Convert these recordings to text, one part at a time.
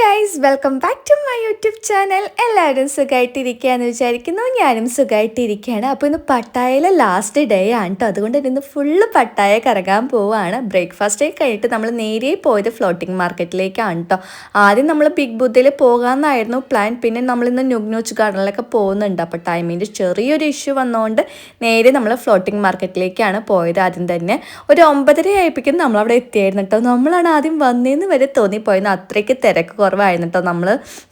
Guys welcome back to my YouTube channel എല്ലാവരും സുഖമായിട്ടിരിക്കുകയെന്ന് വിചാരിക്കുന്നു. ഞാനും സുഖമായിട്ടിരിക്കുകയാണ് അപ്പോൾ ഇന്ന് പട്ടായയിലെ ലാസ്റ്റ് ഡേ ആണ് കേട്ടോ അതുകൊണ്ട് ഇന്ന് ഫുള്ള് പട്ടായ കറങ്ങാൻ പോവുകയാണ് ബ്രേക്ക്ഫാസ്റ്റ് കഴിഞ്ഞിട്ട് നമ്മൾ നേരെ പോയത് ഫ്ലോട്ടിംഗ് മാർക്കറ്റിലേക്കാണ് കേട്ടോ ആദ്യം നമ്മൾ ബിഗ് ബുദ്ധയിൽ പോകാമെന്നായിരുന്നു പ്ലാൻ പിന്നെ നമ്മളിന്ന് ന്യൂഗ്നോച്ച് ഗാർഡനിലൊക്കെ പോകുന്നുണ്ട്. അപ്പോൾ ടൈമിന്റെ ചെറിയൊരു ഇഷ്യൂ വന്നതുകൊണ്ട് നേരെ നമ്മൾ ഫ്ലോട്ടിംഗ് മാർക്കറ്റിലേക്കാണ് പോയത് ആദ്യം തന്നെ. ഒരു ഒമ്പതര ആയപ്പോഴേക്കും നമ്മളവിടെ എത്തിയായിരുന്നു കേട്ടോ നമ്മളാണ് ആദ്യം വന്നേന്ന് വരെ തോന്നിപ്പോയെന്ന് അത്രയ്ക്ക് തിരക്ക് കുറവായിരുന്നു കേട്ടോ നമ്മൾ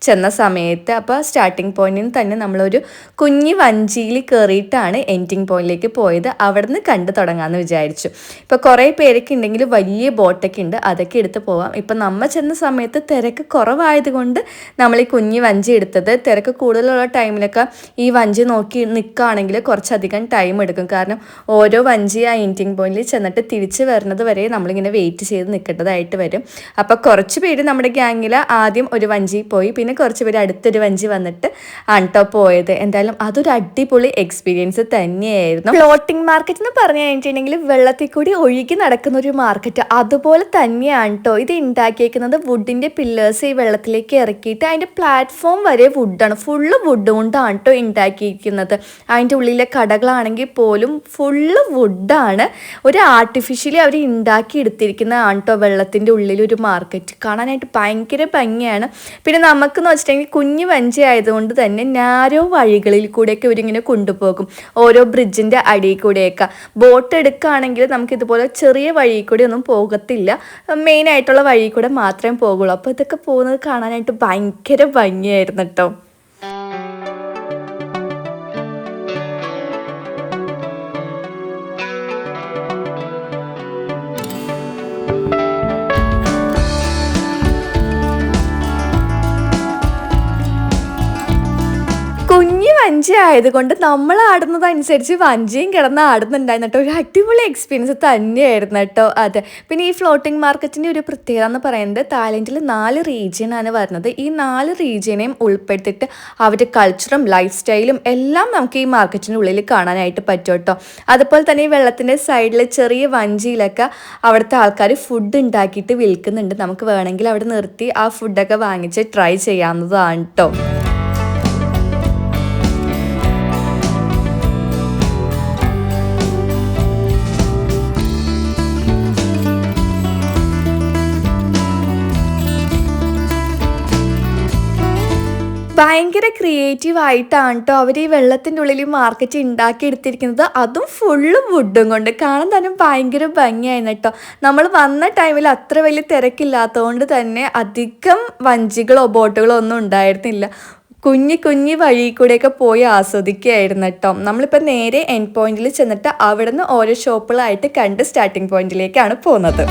ചെന്ന സമയത്ത്. അപ്പോൾ സ്റ്റാർട്ടിങ് പോയിന്റിൽ നിന്ന് തന്നെ നമ്മളൊരു കുഞ്ഞി വഞ്ചിയിൽ കയറിയിട്ടാണ് എൻഡിങ് പോയിന്റിലേക്ക് പോയത്. അവിടെ നിന്ന് കണ്ടു തുടങ്ങാമെന്ന് വിചാരിച്ചു. ഇപ്പോൾ കുറേ പേരൊക്കെ ഉണ്ടെങ്കിൽ വലിയ ബോട്ടൊക്കെ ഉണ്ട്. അതൊക്കെ എടുത്ത് പോവാം. ഇപ്പം നമ്മൾ ചെന്ന സമയത്ത് തിരക്ക് കുറവായതുകൊണ്ട് നമ്മൾ ഈ കുഞ്ഞി വഞ്ചി എടുത്തത്. തിരക്ക് കൂടുതലുള്ള ടൈമിലൊക്കെ ഈ വഞ്ചി നോക്കി നിൽക്കുകയാണെങ്കിൽ കുറച്ചധികം ടൈം എടുക്കും. കാരണം ഓരോ വഞ്ചി ആ എൻഡിങ് പോയിന്റിൽ ചെന്നിട്ട് തിരിച്ച് വരുന്നത് വരെ നമ്മളിങ്ങനെ വെയിറ്റ് ചെയ്ത് നിൽക്കേണ്ടതായിട്ട് വരും. അപ്പോൾ കുറച്ച് പേര് നമ്മുടെ ഗ്യാങ്ങിൽ ആദ്യം ഒരു വഞ്ചി പോയി പിന്നെ കുറച്ച് പേര് അടുത്തൊരു വഞ്ചി വന്നിട്ട് ആൺട്ടോ പോയത്. എന്തായാലും അതൊരു അടിപൊളി എക്സ്പീരിയൻസ് തന്നെയായിരുന്നു. ഫ്ലോട്ടിംഗ് മാർക്കറ്റ് എന്ന് പറഞ്ഞു കഴിഞ്ഞിട്ടുണ്ടെങ്കിൽ വെള്ളത്തിൽ കൂടി ഒഴുകി നടക്കുന്ന ഒരു മാർക്കറ്റ് അതുപോലെ തന്നെയാണ് കേട്ടോ ഇത് ഉണ്ടാക്കിയേക്കുന്നത് വുഡിന്റെ പില്ലേഴ്സ് ഈ വെള്ളത്തിലേക്ക് ഇറക്കിയിട്ട് അതിന്റെ പ്ലാറ്റ്ഫോം വരെ വുഡാണ് ഫുള്ള് വുഡ് കൊണ്ടാണ് കേട്ടോ ഉണ്ടാക്കിയിരിക്കുന്നത് അതിന്റെ ഉള്ളിലെ കടകളാണെങ്കിൽ പോലും ഫുള്ള് വുഡാണ് ഒരു ആർട്ടിഫിഷ്യലി അവർ ഉണ്ടാക്കി എടുത്തിരിക്കുന്നതാണ് കേട്ടോ വെള്ളത്തിന്റെ ഉള്ളിൽ ഒരു മാർക്കറ്റ് കാണാനായിട്ട് ഭയങ്കര ഭംഗിയാണ് പിന്നെ നമുക്കെന്ന് വെച്ചിട്ടുണ്ടെങ്കിൽ കുഞ്ഞു വഞ്ചി ആയതുകൊണ്ട് തന്നെ നാരോ വഴികളിൽ കൂടെയൊക്കെ ഇവരിങ്ങനെ കൊണ്ടുപോകും. ഓരോ ബ്രിഡ്ജിന്റെ അടിയിൽ കൂടെയൊക്കെ. ബോട്ട് എടുക്കുകയാണെങ്കിൽ നമുക്ക് ഇതുപോലെ ചെറിയ വഴി കൂടെ ഒന്നും പോകത്തില്ല. മെയിനായിട്ടുള്ള വഴി കൂടെ മാത്രമേ പോകുള്ളൂ അപ്പോൾ ഇതൊക്കെ പോകുന്നത് കാണാനായിട്ട് ഭയങ്കര ഭംഗിയായിരുന്നു കേട്ടോ. വഞ്ചി ആയതുകൊണ്ട് നമ്മൾ ആടുന്നതനുസരിച്ച് വഞ്ചിയും കിടന്ന് ആടുന്നുണ്ടായിരുന്നു കേട്ടോ. ഒരു അടിപൊളി എക്സ്പീരിയൻസ് തന്നെയായിരുന്നു കേട്ടോ അതെ. പിന്നെ ഈ ഫ്ലോട്ടിംഗ് മാർക്കറ്റിന്റെ ഒരു പ്രത്യേകത എന്ന് പറയുന്നത് തായ്ലൻഡിൽ നാല് റീജിയനാണ് വരുന്നത്. ഈ നാല് റീജിയനെയും ഉൾപ്പെടുത്തിയിട്ട് അവരുടെ കൾച്ചറും ലൈഫ് സ്റ്റൈലും എല്ലാം നമുക്ക് ഈ മാർക്കറ്റിന്റെ ഉള്ളിൽ കാണാനായിട്ട് പറ്റും കേട്ടോ. അതുപോലെ തന്നെ ഈ വെള്ളത്തിന്റെ സൈഡിൽ ചെറിയ വഞ്ചിയിലൊക്കെ അവിടുത്തെ ആൾക്കാർ ഫുഡ് ഉണ്ടാക്കിയിട്ട് വിൽക്കുന്നുണ്ട്. നമുക്ക് വേണമെങ്കിൽ അവിടെ നിർത്തി ആ ഫുഡൊക്കെ വാങ്ങിച്ച് ട്രൈ ചെയ്യാവുന്നതാണ് കേട്ടോ. ഭയങ്കര ക്രിയേറ്റീവ് ആയിട്ടാണ് കേട്ടോ അവർ ഈ വെള്ളത്തിന്റെ ഉള്ളിൽ മാർക്കറ്റ് ഉണ്ടാക്കി എടുത്തിരിക്കുന്നത് അതും ഫുള്ളും വുഡും കൊണ്ട്. കാണാൻ തന്നെ ഭയങ്കര ഭംഗിയായിരുന്നു കേട്ടോ നമ്മൾ വന്ന ടൈമിൽ അത്ര വലിയ തിരക്കില്ലാത്തതുകൊണ്ട് തന്നെ അധികം വഞ്ചികളോ ബോട്ടുകളോ ഒന്നും ഉണ്ടായിരുന്നില്ല. കുഞ്ഞി കുഞ്ഞി വഴി കൂടെയൊക്കെ പോയി ആസ്വദിക്കുകയായിരുന്നു കേട്ടോ നമ്മളിപ്പോൾ നേരെ എൻഡ് പോയിന്റിൽ ചെന്നിട്ട് അവിടുന്ന് ഓരോ ഷോപ്പുകളായിട്ട് കണ്ട് സ്റ്റാർട്ടിംഗ് പോയിന്റിലേക്കാണ് പോകുന്നത്.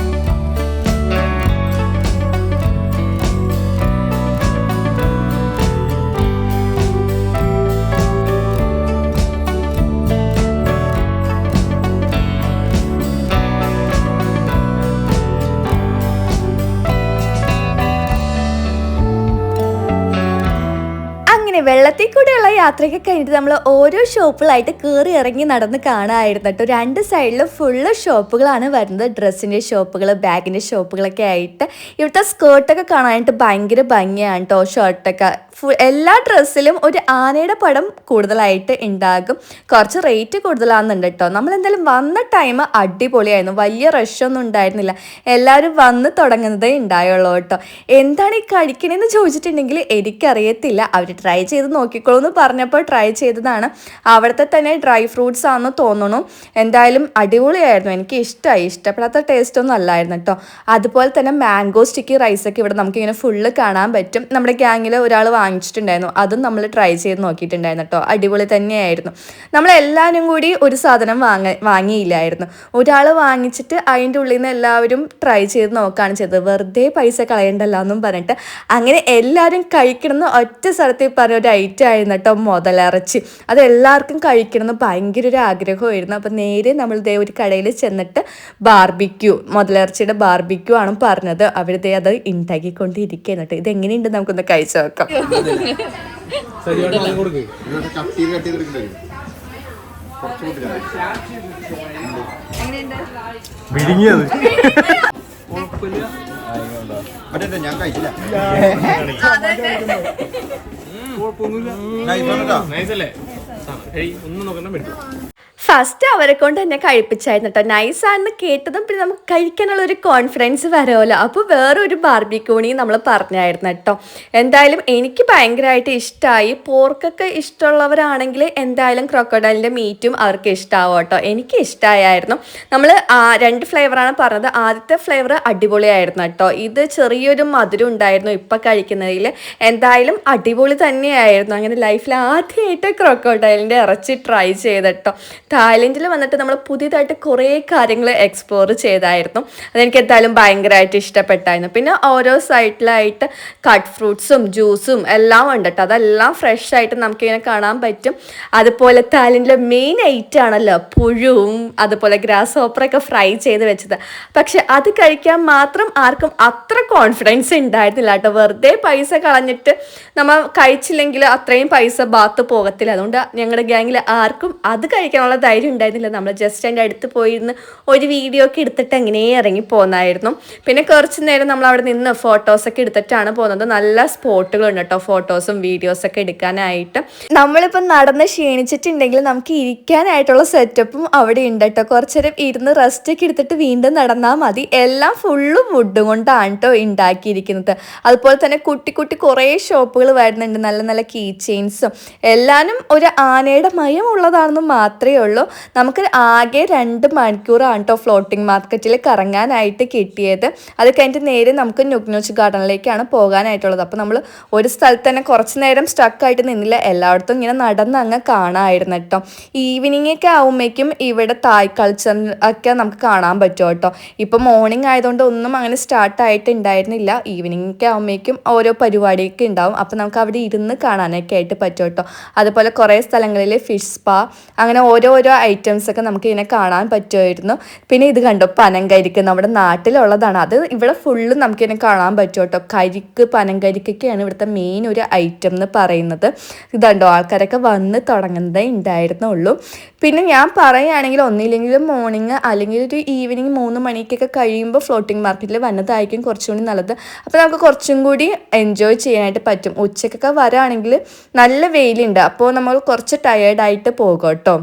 യാത്രയൊക്കെ കഴിഞ്ഞിട്ട് നമ്മൾ ഓരോ ഷോപ്പുകളായിട്ട് കയറി ഇറങ്ങി നടന്ന് കാണാമായിരുന്നു കേട്ടോ. രണ്ട് സൈഡിലും ഫുള്ള് ഷോപ്പുകളാണ് വരുന്നത്. ഡ്രസ്സിന്റെ ഷോപ്പുകൾ ബാഗിന്റെ ഷോപ്പുകളൊക്കെ ആയിട്ട്. ഇവിടുത്തെ സ്കേർട്ടൊക്കെ കാണാനായിട്ട് ഭയങ്കര ഭംഗിയാണ് കേട്ടോ ഷർട്ടൊക്കെ എല്ലാ ഡ്രസ്സിലും ഒരു ആനയുടെ പടം കൂടുതലായിട്ട് ഉണ്ടാകും. കുറച്ച് റേറ്റ് കൂടുതലാണെന്നുണ്ട് കേട്ടോ. നമ്മൾ എന്തായാലും വന്ന ടൈം അടിപൊളിയായിരുന്നു. വലിയ റഷൊന്നും ഉണ്ടായിരുന്നില്ല. എല്ലാവരും വന്ന് തുടങ്ങുന്നതേ ഉണ്ടായുള്ളൂ കേട്ടോ. എന്താണ് ഈ കഴിക്കണേന്ന് ചോദിച്ചിട്ടുണ്ടെങ്കിൽ എനിക്കറിയത്തില്ല. അവർ ട്രൈ ചെയ്ത് നോക്കിക്കോളൂ എന്ന് പറഞ്ഞപ്പോൾ ട്രൈ ചെയ്തതാണ്. അവിടുത്തെ തന്നെ ഡ്രൈ ഫ്രൂട്ട്സ് ആണെന്ന് തോന്നുന്നു. എന്തായാലും അടിപൊളിയായിരുന്നു. എനിക്ക് ഇഷ്ടമായി ഇഷ്ടപ്പെടാത്ത ടേസ്റ്റ് ഒന്നും അല്ലായിരുന്നു കേട്ടോ അതുപോലെ തന്നെ മാംഗോ സ്റ്റിക്കി റൈസൊക്കെ ഇവിടെ നമുക്കിങ്ങനെ ഫുള്ള് കാണാൻ പറ്റും. നമ്മുടെ ഗ്യാങ്ങിൽ ഒരാൾ വാങ്ങിച്ചിട്ടുണ്ടായിരുന്നു. അതും നമ്മൾ ട്രൈ ചെയ്ത് നോക്കിയിട്ടുണ്ടായിരുന്നു കേട്ടോ അടിപൊളി തന്നെയായിരുന്നു. നമ്മളെല്ലാവരും കൂടി ഒരു സാധനം വാങ്ങ വാങ്ങിയില്ലായിരുന്നു. ഒരാൾ വാങ്ങിച്ചിട്ട് അതിന്റെ ഉള്ളിൽ നിന്ന് എല്ലാവരും ട്രൈ ചെയ്ത് നോക്കുകയാണ് ചെയ്തത്. വെറുതെ പൈസ കളയണ്ടല്ലോ എന്നും പറഞ്ഞിട്ട്. അങ്ങനെ എല്ലാവരും കഴിക്കണമെന്ന് ഒറ്റ സ്ഥലത്ത് പറഞ്ഞ ഒരു ഐറ്റം ആയിരുന്നു കേട്ടോ മുതലിറച്ചി അത് എല്ലാവർക്കും കഴിക്കണമെന്ന് ഭയങ്കര ഒരു ആഗ്രഹമായിരുന്നു അപ്പം നേരെ നമ്മൾ ദേ ഒരു കടയിൽ ചെന്നിട്ട് ബാർബിക്യൂ മുതലിറച്ചിയുടെ ബാർബിക്യൂ ആണ് പറഞ്ഞത്. അവരുടെ ദേ അത് ഉണ്ടാക്കിക്കൊണ്ടിരിക്കുകയാണ് കേട്ടോ. ഇതെങ്ങനെയുണ്ട് നമുക്കൊന്ന് കഴിച്ചു നോക്കാം. ഞാൻ കഴിച്ചില്ല. കുഴപ്പമൊന്നുമില്ല. നൈസ് അല്ലേ? കേട്ടോ നൈസല്ലേ ഒന്നും നോക്കണ്ട മേടിക്കും ഫസ്റ്റ് അവരെ കൊണ്ട് തന്നെ കഴിപ്പിച്ചായിരുന്നു കേട്ടോ നൈസാണെന്ന് കേട്ടതും പിന്നെ നമുക്ക് കഴിക്കാനുള്ള ഒരു കോൺഫിഡൻസ് വരുമല്ലോ അപ്പോൾ വേറൊരു ബാർബിക്യൂണി നമ്മൾ പറഞ്ഞായിരുന്നു കേട്ടോ എന്തായാലും എനിക്ക് ഭയങ്കരമായിട്ട് ഇഷ്ടമായി പോർക്കൊക്കെ ഇഷ്ടമുള്ളവരാണെങ്കിൽ എന്തായാലും ക്രൊക്കോഡലിന്റെ മീറ്റും അവർക്ക് ഇഷ്ടമാവും കേട്ടോ എനിക്ക് ഇഷ്ടമായിരുന്നു നമ്മൾ രണ്ട് ഫ്ലേവറാണ് പറഞ്ഞത്. ആദ്യത്തെ ഫ്ലേവർ അടിപൊളിയായിരുന്നു കേട്ടോ ഇത് ചെറിയൊരു മധുരം ഉണ്ടായിരുന്നു ഇപ്പം കഴിക്കുന്നതിൽ എന്തായാലും അടിപൊളി തന്നെയായിരുന്നു. അങ്ങനെ ലൈഫിൽ ആദ്യമായിട്ട് ക്രൊക്കോഡൈലിന്റെ ഇറച്ചി ട്രൈ ചെയ്തിട്ടോ. തായ്ലൻഡിൽ വന്നിട്ട് നമ്മൾ പുതിയതായിട്ട് കുറേ കാര്യങ്ങൾ എക്സ്പ്ലോർ ചെയ്തായിരുന്നു. അതെനിക്ക് എന്തായാലും ഭയങ്കരമായിട്ട് ഇഷ്ടപ്പെട്ടായിരുന്നു. പിന്നെ ഓരോ സൈഡിലായിട്ട് കട്ട് ഫ്രൂട്ട്സും ജ്യൂസും എല്ലാം ഉണ്ട് കേട്ടോ അതെല്ലാം ഫ്രഷ് ആയിട്ട് നമുക്കിങ്ങനെ കാണാൻ പറ്റും. അതുപോലെ തായ്ലൻഡിലെ മെയിൻ ഐറ്റം ആണല്ലോ പുഴുവും അതുപോലെ ഗ്രാസ് ഹോപ്പറൊക്കെ ഫ്രൈ ചെയ്ത് വെച്ചത്. പക്ഷെ അത് കഴിക്കാൻ മാത്രം ആർക്കും അത്ര കോൺഫിഡൻസ് ഉണ്ടായിരുന്നില്ല കേട്ടോ. വെറുതെ പൈസ കളഞ്ഞിട്ട് നമ്മൾ കഴിച്ചില്ലെങ്കിൽ അത്രയും പൈസ ബാത്ത് പോകത്തില്ല. അതുകൊണ്ട് ഞങ്ങളുടെ ഗ്യാങ്ങിൽ ആർക്കും അത് കഴിക്കാനുള്ള ധൈര്യം ഉണ്ടായിരുന്നില്ല. നമ്മൾ ജസ്റ്റ് അതിന്റെ അടുത്ത് പോയിരുന്ന് ഒരു വീഡിയോ ഒക്കെ എടുത്തിട്ട് അങ്ങനെ ഇറങ്ങി പോന്നായിരുന്നു. പിന്നെ കുറച്ച് നേരം നമ്മൾ അവിടെ നിന്ന് ഫോട്ടോസൊക്കെ എടുത്തിട്ടാണ് പോകുന്നത്. നല്ല സ്പോട്ടുകളുണ്ട് കേട്ടോ ഫോട്ടോസും വീഡിയോസൊക്കെ എടുക്കാനായിട്ട്. നമ്മളിപ്പോൾ നടന്ന് ക്ഷീണിച്ചിട്ടുണ്ടെങ്കിൽ നമുക്ക് ഇരിക്കാനായിട്ടുള്ള സെറ്റപ്പും അവിടെ ഉണ്ട് കേട്ടോ കുറച്ച് നേരം ഇരുന്ന് റെസ്റ്റ് ഒക്കെ എടുത്തിട്ട് വീണ്ടും നടന്നാൽ മതി. എല്ലാം ഫുള്ള് വുഡ് കൊണ്ടാണ് കേട്ടോ ഉണ്ടാക്കിയിരിക്കുന്നത്. അതുപോലെ തന്നെ കുട്ടി കുട്ടി കുറേ ഷോപ്പുകൾ വരുന്നുണ്ട്. നല്ല നല്ല കീ ചെയിൻസും എല്ലാനും ഒരു ആനയുടെ മയം ഉള്ളതാണെന്ന് മാത്രമേ ഉള്ളൂ. നമുക്ക് ആകെ രണ്ട് മണിക്കൂറാണ് കേട്ടോ ഫ്ലോട്ടിംഗ് മാർക്കറ്റിൽ കറങ്ങാനായിട്ട് കിട്ടിയത്. അത് കഴിഞ്ഞിട്ട് നേരെ നമുക്ക് നുഗ്നോച്ച് ഗാർഡനിലേക്കാണ് പോകാനായിട്ടുള്ളത്. അപ്പോൾ നമ്മൾ ഒരു സ്ഥലത്ത് തന്നെ കുറച്ച് നേരം സ്റ്റക്കായിട്ട് നിന്നില്ല. എല്ലായിടത്തും ഇങ്ങനെ നടന്ന് അങ്ങ് കാണാമായിരുന്നു കേട്ടോ ഈവനിങ് ഒക്കെ ആവുമ്പോഴേക്കും ഇവിടെ തായ് കൾച്ചർ ഒക്കെ നമുക്ക് കാണാൻ പറ്റും കേട്ടോ ഇപ്പോൾ മോർണിംഗ് ആയതുകൊണ്ട് ഒന്നും അങ്ങനെ സ്റ്റാർട്ട് ആയിട്ടുണ്ടായിരുന്നില്ല. ഈവനിങ് ഒക്കെ ആകുമ്പോഴേക്കും ഓരോ പരിപാടിയൊക്കെ ഉണ്ടാവും. അപ്പോൾ നമുക്ക് അവിടെ ഇരുന്ന് കാണാനൊക്കെ ആയിട്ട് പറ്റും കേട്ടോ അതുപോലെ കുറേ സ്ഥലങ്ങളിൽ ഫിഷ് സ്പാ അങ്ങനെ ഓരോരോ ഐറ്റംസ് ഒക്കെ നമുക്ക് ഇതിനെ കാണാൻ പറ്റുമായിരുന്നു. പിന്നെ ഇത് കണ്ടോ പനങ്കരിക്ക് നമ്മുടെ നാട്ടിലുള്ളതാണ്. അത് ഇവിടെ ഫുള്ള് നമുക്കിതിനെ കാണാൻ പറ്റും കേട്ടോ. കരിക്ക് പനങ്കരിക്കൊക്കെയാണ് ഇവിടുത്തെ മെയിൻ ഒരു ഐറ്റം എന്ന് പറയുന്നത്. ഇതുണ്ടോ ആൾക്കാരൊക്കെ വന്ന് തുടങ്ങുന്നതേ ഉണ്ടായിരുന്നുള്ളൂ പിന്നെ ഞാൻ പറയുകയാണെങ്കിൽ ഒന്നില്ലെങ്കിലും മോർണിംഗ് അല്ലെങ്കിൽ ഒരു ഈവനിങ് മൂന്ന് മണിക്കൊക്കെ കഴിയുമ്പോൾ ഫ്ലോട്ടിംഗ് മാർക്കറ്റിൽ വന്നതായിരിക്കും കുറച്ചും കൂടി നല്ലത്. അപ്പോൾ നമുക്ക് കുറച്ചും കൂടി എൻജോയ് ചെയ്യാനായിട്ട് പറ്റും. ഉച്ചക്കൊക്കെ വരാണെങ്കിൽ നല്ല വെയിലുണ്ട്. അപ്പോൾ നമ്മൾ കുറച്ച് ടയേർഡായിട്ട് പോകും കേട്ടോ.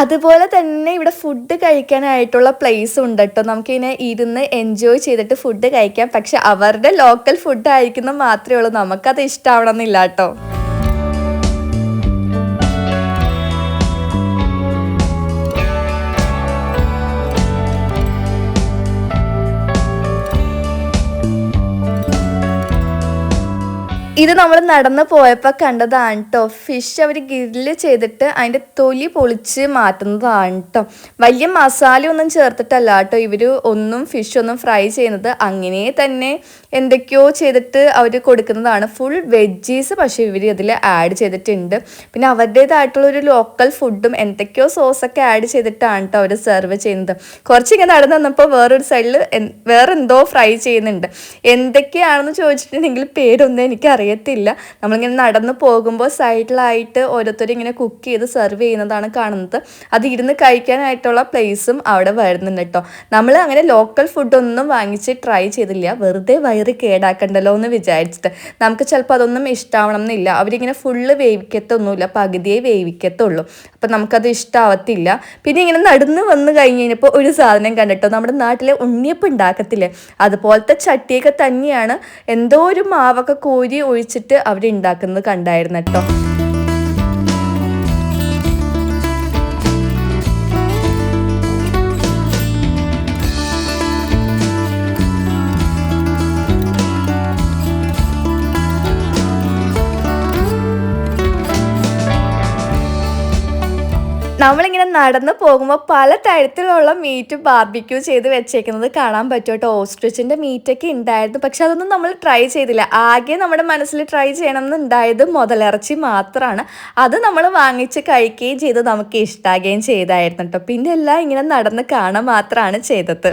അതുപോലെ തന്നെ ഇവിടെ ഫുഡ് കഴിക്കാനായിട്ടുള്ള പ്ലേസ് ഉണ്ട് കേട്ടോ നമുക്കിങ്ങനെ ഇരുന്ന് എൻജോയ് ചെയ്തിട്ട് ഫുഡ് കഴിക്കാം. പക്ഷെ അവരുടെ ലോക്കൽ ഫുഡ് ആയിരിക്കുന്നത് മാത്രമേ ഉള്ളൂ. നമുക്കത് ഇഷ്ടമാവണമെന്നില്ല കേട്ടോ ഇത് നമ്മൾ നടന്നു പോയപ്പോൾ കണ്ടതാണ് കേട്ടോ ഫിഷ് അവർ ഗ്രില്ല് ചെയ്തിട്ട് അതിന്റെ തൊലി പൊളിച്ച് മാറ്റുന്നതാണ് കേട്ടോ വലിയ മസാലയൊന്നും ചേർത്തിട്ടല്ല കേട്ടോ ഇവർ ഒന്നും ഫിഷ് ഒന്നും ഫ്രൈ ചെയ്യുന്നത്. അങ്ങനെ തന്നെ എന്തൊക്കെയോ ചെയ്തിട്ട് അവർ കൊടുക്കുന്നതാണ്. ഫുൾ വെജീസ് പക്ഷേ ഇവർ അതിൽ ആഡ് ചെയ്തിട്ടുണ്ട്. പിന്നെ അവരുടേതായിട്ടുള്ള ഒരു ലോക്കൽ ഫുഡും എന്തൊക്കെയോ സോസൊക്കെ ആഡ് ചെയ്തിട്ടാണ് കേട്ടോ അവർ സെർവ് ചെയ്യുന്നത്. കുറച്ച് ഇങ്ങനെ നടന്ന് വന്നപ്പോൾ വേറൊരു സൈഡിൽ വേറെന്തോ ഫ്രൈ ചെയ്യുന്നുണ്ട്. എന്തൊക്കെയാണെന്ന് ചോദിച്ചിട്ടുണ്ടെങ്കിൽ പേരൊന്നും എനിക്ക് അറിയത്തില്ല. നമ്മളിങ്ങനെ നടന്ന് പോകുമ്പോൾ സൈഡിലായിട്ട് ഓരോരുത്തരും ഇങ്ങനെ കുക്ക് ചെയ്ത് സെർവ് ചെയ്യുന്നതാണ് കാണുന്നത്. അത് ഇരുന്ന് കഴിക്കാനായിട്ടുള്ള പ്ലേസും അവിടെ വരുന്നുണ്ട് കേട്ടോ. നമ്മൾ അങ്ങനെ ലോക്കൽ ഫുഡൊന്നും വാങ്ങിച്ച് ട്രൈ ചെയ്തില്ല. വെറുതെ വയറ് കേടാക്കണ്ടല്ലോ എന്ന് വിചാരിച്ചിട്ട്. നമുക്ക് ചിലപ്പോൾ അതൊന്നും ഇഷ്ടമാവണം എന്നില്ല. അവരിങ്ങനെ ഫുള്ള് വേവിക്കത്തൊന്നുമില്ല. പകുതിയെ വേവിക്കത്തുള്ളൂ. അപ്പം നമുക്കത് ഇഷ്ടാവത്തില്ല. പിന്നെ ഇങ്ങനെ നടന്ന് വന്ന് കഴിഞ്ഞ് കഴിഞ്ഞപ്പോൾ ഒരു സാധനം കണ്ടിട്ടോ? നമ്മുടെ നാട്ടിലെ ഉണ്ണിയപ്പം ഉണ്ടാക്കത്തില്ലേ? അതുപോലത്തെ ചട്ടിയൊക്കെ തന്നെയാണ്. എന്തോ ഒരു മാവൊക്കെ കോരി ഒഴിച്ചിട്ട് അവർ ഉണ്ടാക്കുന്നത് കണ്ടായിരുന്നു കേട്ടോ. നമ്മളിങ്ങനെ നടന്ന് പോകുമ്പോൾ പല തരത്തിലുള്ള മീറ്റ് ബാർബിക്യൂ ചെയ്ത് വെച്ചേക്കുന്നത് കാണാൻ പറ്റും കേട്ടോ. ഓസ്ട്രിച്ചിന്റെ മീറ്റൊക്കെ ഉണ്ടായിരുന്നു. പക്ഷെ അതൊന്നും നമ്മൾ ട്രൈ ചെയ്തില്ല. ആകെ നമ്മുടെ മനസ്സിൽ ട്രൈ ചെയ്യണം എന്നുണ്ടായത് മുതലിറച്ചി മാത്രമാണ് അത് നമ്മൾ വാങ്ങിച്ച് കഴിക്കുകയും ചെയ്ത് നമുക്ക് ഇഷ്ടാകുകയും ചെയ്തായിരുന്നു കേട്ടോ. പിന്നെ എല്ലാം ഇങ്ങനെ നടന്ന് കാണാൻ മാത്രമാണ് ചെയ്തത്.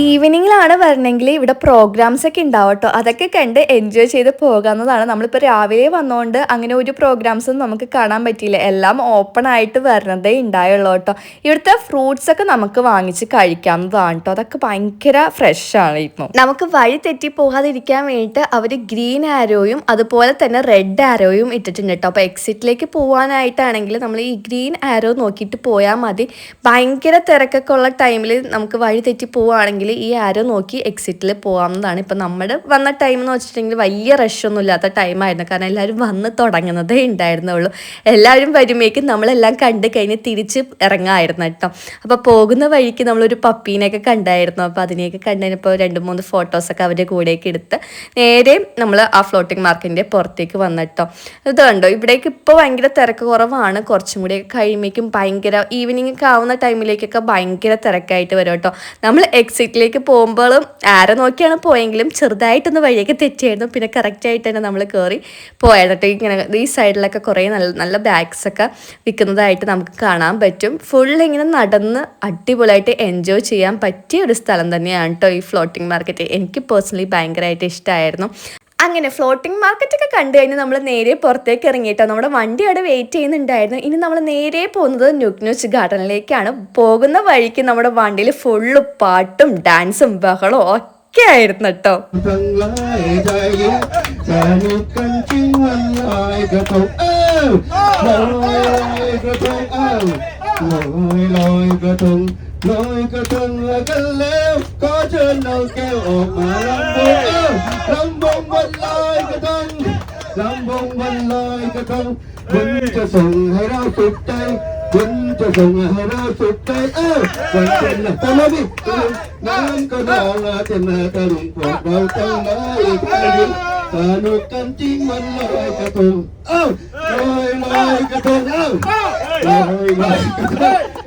ഈവനിങ്ങിലാണ് വരണമെങ്കിൽ ഇവിടെ പ്രോഗ്രാംസ് ഒക്കെ ഉണ്ടാവും അതൊക്കെ കണ്ട് എൻജോയ് ചെയ്ത് പോകാവുന്നതാണ്. നമ്മളിപ്പോൾ രാവിലെ വന്നുകൊണ്ട് അങ്ങനെ ഒരു പ്രോഗ്രാംസും നമുക്ക് കാണാൻ പറ്റിയില്ല. എല്ലാം ഓപ്പൺ ആയിട്ട് വരണതേ ഉണ്ടായുള്ളൂ കേട്ടോ ഇവിടുത്തെ ഫ്രൂട്ട്സ് ഒക്കെ നമുക്ക് വാങ്ങിച്ച് കഴിക്കാവുന്നതാണ് കേട്ടോ അതൊക്കെ ഭയങ്കര ഫ്രഷ് ആണ് ഇപ്പോൾ നമുക്ക് വഴി തെറ്റി പോകാതിരിക്കാൻ വേണ്ടിയിട്ട് അവർ ഗ്രീൻ ആരോയും അതുപോലെ തന്നെ റെഡ് ആരോയും ഇട്ടിട്ടുണ്ട് കേട്ടോ അപ്പോൾ എക്സിറ്റിലേക്ക് പോകാനായിട്ടാണെങ്കിൽ നമ്മൾ ഈ ഗ്രീൻ ആരോ നോക്കിയിട്ട് പോയാൽ മതി. ഭയങ്കര തിരക്കൊക്കെ ഉള്ള ടൈമിൽ നമുക്ക് വഴി തെറ്റി പോവുകയാണെങ്കിൽ ഈ ആരോ നോക്കി എക്സിറ്റിൽ പോകാവുന്നതാണ് ഇപ്പം നമ്മുടെ വന്ന ടൈം എന്ന് വെച്ചിട്ടുണ്ടെങ്കിൽ വലിയ റഷൊന്നും ഇല്ലാത്ത ടൈമായിരുന്നു കാരണം എല്ലാവരും വന്ന് തുടങ്ങുന്നതേ ഉണ്ടായിരുന്നുള്ളൂ. എല്ലാവരും വരുമ്പോഴേക്കും നമ്മളെല്ലാം കണ്ട് കഴിഞ്ഞ് തിരിച്ച് ഇറങ്ങാമായിരുന്നു കേട്ടോ. അപ്പോൾ പോകുന്ന വഴിക്ക് നമ്മളൊരു പപ്പീനെയൊക്കെ കണ്ടായിരുന്നു. അപ്പോൾ അതിനെയൊക്കെ കണ്ടതിനിപ്പോൾ രണ്ട് മൂന്ന് ഫോട്ടോസൊക്കെ അവരുടെ കൂടെയൊക്കെ എടുത്ത് നേരെ നമ്മൾ ആ ഫ്ലോട്ടിംഗ് മാർക്കിന്റെ പുറത്തേക്ക് വന്നിട്ടോ ഇത് കണ്ടോ? ഇവിടേക്ക് ഇപ്പോൾ ഭയങ്കര തിരക്ക് കുറവാണ്. കുറച്ചും കൂടി കഴിയുമ്പോഴേക്കും ഭയങ്കര ഈവനിങ് ഒക്കെ ആവുന്ന ടൈമിലേക്കൊക്കെ ഭയങ്കര തിരക്കായിട്ട് വരും കേട്ടോ. നമ്മൾ എക്സിറ്റിലേക്ക് പോകുമ്പോഴും ആരെ നോക്കിയാണ് പോയെങ്കിലും ചെറുതായിട്ടൊന്ന് വഴിയൊക്കെ തെറ്റിയായിരുന്നു. പിന്നെ കറക്റ്റായിട്ട് തന്നെ നമ്മൾ കയറി പോയായിരുന്നു ഇങ്ങനെ ഈ സൈഡിലൊക്കെ കുറേ നല്ല നല്ല ബാഗ്സ് ഒക്കെ വിൽക്കുന്നതായിട്ട് നമുക്ക് കാണാൻ പറ്റും. ഫുൾ ഇങ്ങനെ നടന്ന് അടിപൊളിയായിട്ട് എൻജോയ് ചെയ്യാൻ പറ്റിയ ഒരു സ്ഥലം തന്നെയാണ് കേട്ടോ ഈ ഫ്ലോട്ടിംഗ് മാർക്കറ്റ് എനിക്ക് പേഴ്സണലി ഭയങ്കരമായിട്ട് ഇഷ്ടമായിരുന്നു അങ്ങനെ ഫ്ലോട്ടിംഗ് മാർക്കറ്റൊക്കെ കണ്ടു കഴിഞ്ഞ് നമ്മൾ നേരെ പുറത്തേക്ക് ഇറങ്ങിയിട്ടോ. നമ്മുടെ വണ്ടി അവിടെ വെയിറ്റ് ചെയ്യുന്നുണ്ടായിരുന്നു. ഇനി നമ്മൾ നേരെ പോകുന്നത് ന്യൂക്നൂച്ച് ഗാർഡനിലേക്കാണ് പോകുന്ന വഴിക്ക് നമ്മുടെ വണ്ടിയിൽ ഫുള്ള് പാട്ടും ഡാൻസും ബഹളവും ഒക്കെ ആയിരുന്നു കേട്ടോ. ลายใจสนุกกันจริงวันลอยกระทงเอ้าลอยกระทงเอ้าลอยลอยกระทงลอยกระทงแล้วกันแล้วขอเชิญเอาแก้วออกมาลำวงเอ้าลำวงวันลอยกระทงลำวงวันลอยกระทงบุญจะส่งให้เราสุขใจบุญจะส่งให้เราสุขใจเอ้าวันเป็นละตะลุยตะลุยน้ำก็นองอาเจนาตะลุงพวกเราตั้งหลายใจสนุกกันจริงมันลอยกระทงเอ้าลอยลอยกระทงเอ้าลอยลอยกระทง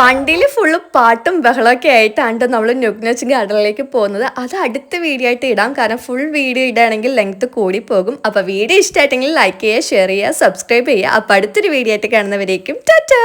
വണ്ടിയിൽ ഫുള്ള് പാട്ടും ബഹളമൊക്കെ ആയിട്ടാണ് നമ്മൾ ന്യൂക്നച്ച് ഗാർഡനിലേക്ക് പോകുന്നത്. അത് അടുത്ത വീഡിയോ ആയിട്ട് ഇടാം. കാരണം ഫുൾ വീഡിയോ ഇടുകയാണെങ്കിൽ ലെങ്ത് കൂടി പോകും. അപ്പോൾ വീഡിയോ ഇഷ്ടമായിട്ടെങ്കിൽ ലൈക്ക് ചെയ്യുക ഷെയർ ചെയ്യുക സബ്സ്ക്രൈബ് ചെയ്യുക. അപ്പോൾ അടുത്തൊരു വീഡിയോ ആയിട്ട് കാണുന്നവരേക്കും ടാറ്റാ